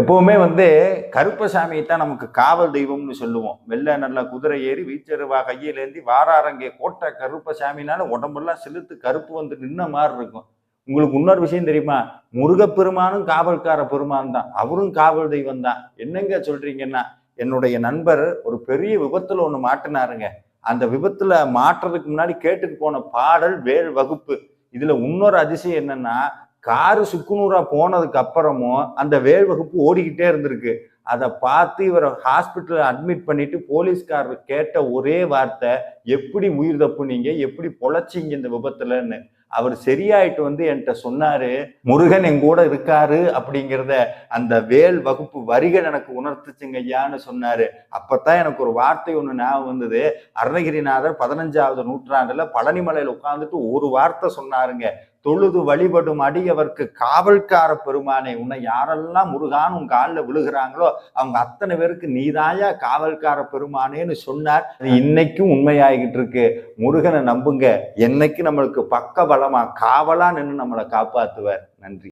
எப்பவுமே வந்து கருப்பசாமியை தான் நமக்கு காவல் தெய்வம்னு சொல்லுவோம். வெள்ளை நல்ல குதிரை ஏறி வீச்சருவா கையிலேந்தி வாராரங்கே கோட்டை கருப்பசாமினால உடம்பெல்லாம் செலுத்து கருப்பு வந்து நின்ன மாதிரி இருக்கும். உங்களுக்கு இன்னொரு விஷயம் தெரியுமா? முருகப்பெருமானும் காவல்கார பெருமான் தான். அவரும் காவல் தெய்வம் தான். என்னங்க சொல்றீங்கன்னா என்னுடைய நண்பர் ஒரு பெரிய விபத்துல ஒன்று மாட்டினாருங்க. அந்த விபத்துல மாட்டுறதுக்கு முன்னாடி கேட்டுட்டு போன பாடல் வேல் வகுப்பு. இதுல இன்னொரு அதிசயம் என்னன்னா காரு சுக்குநூறா போனதுக்கு அப்புறமும் அந்த வேல் வகுப்பு ஓடிக்கிட்டே இருந்திருக்கு. அதை பார்த்து இவரை ஹாஸ்பிட்டலில் அட்மிட் பண்ணிட்டு போலீஸ்காரர் கேட்ட ஒரே வார்த்தை எப்படி உயிர் தப்புனீங்க எப்படி பொழைச்சிங்க இந்த விபத்துலன்னு. அவர் சரியாயிட்டு வந்து என்கிட்ட சொன்னாரு முருகன் எங்கூட இருக்காரு அப்படிங்கிறத அந்த வேல் வகுப்பு வரிகள் எனக்கு உணர்த்துச்சுங்க ஐயான்னு சொன்னாரு. அப்பத்தான் எனக்கு ஒரு வார்த்தை ஒன்று ஞாபகம் வந்தது. அருணகிரிநாதர் பதினஞ்சாவது நூற்றாண்டுல பழனிமலையில உட்கார்ந்துட்டு ஒரு வார்த்தை சொன்னாருங்க. தொழுது வழிபடும் அடியவர்க்கு காவல்கார பெருமானே உன்னை யாரெல்லாம் முருகான் உன் காலில் விழுகிறாங்களோ அவங்க அத்தனை பேருக்கு நீதாயா காவல்கார பெருமானேன்னு சொன்னார். அது இன்னைக்கும் ஆகிட்டு இருக்கு முருகனை நம்புங்க. என்னைக்கு நம்மளுக்கு பக்க பலமா காவலா நின்று நம்மளை காப்பாத்துவார். நன்றி.